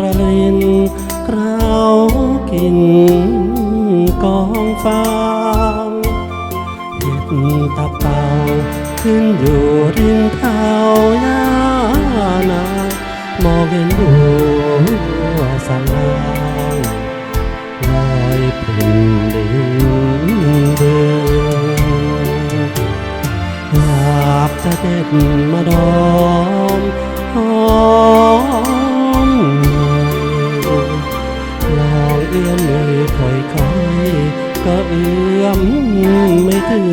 ระลินเคราวกินกองฟางเห็ดตับเต่าขึ้นอยู่ริมเท้ายานามองเห็นบัวสลางลอยปริ่มดินเบืออยากจะเด็ดมาดอ อื้อมมือค่อยๆก็เอื้อมไม่ถึง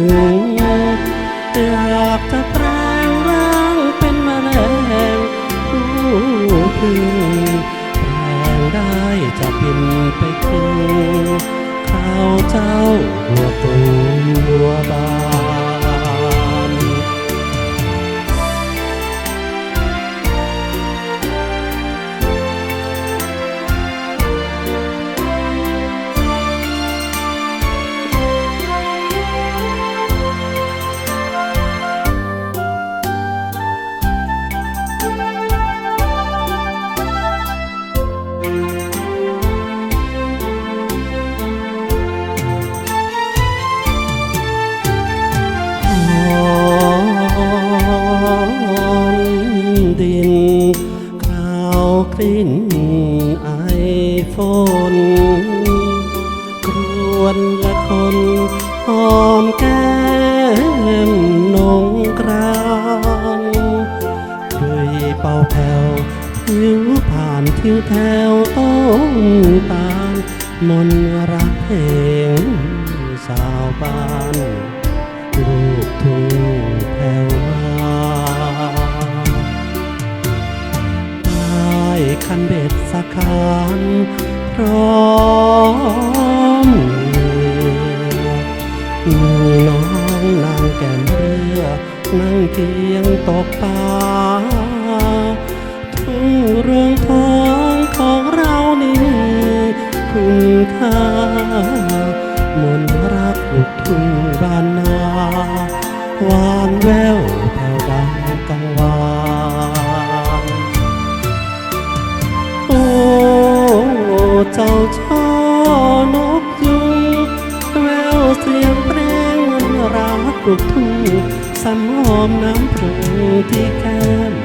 อยากจะแปลงร่างเป็นแมลงผู้พึ่ง ดินคราวกลิ่นไอฝนครวนละคนหอมแก้มนงกรานคุยเป่าแผ่วผิวผ่านทิวแถวต้นตาลมนรักเพลงสาวบ้าน คันพร้อมมือน้องนางแก่มเรือนั่งเคียงตกปลาทุ่งเรืองทองของเรานี่มีคุณค่ามนต์รักลูกทุ่งบ้า กลูกทุ่งสำหอมน้ำพรึงที่แก้ม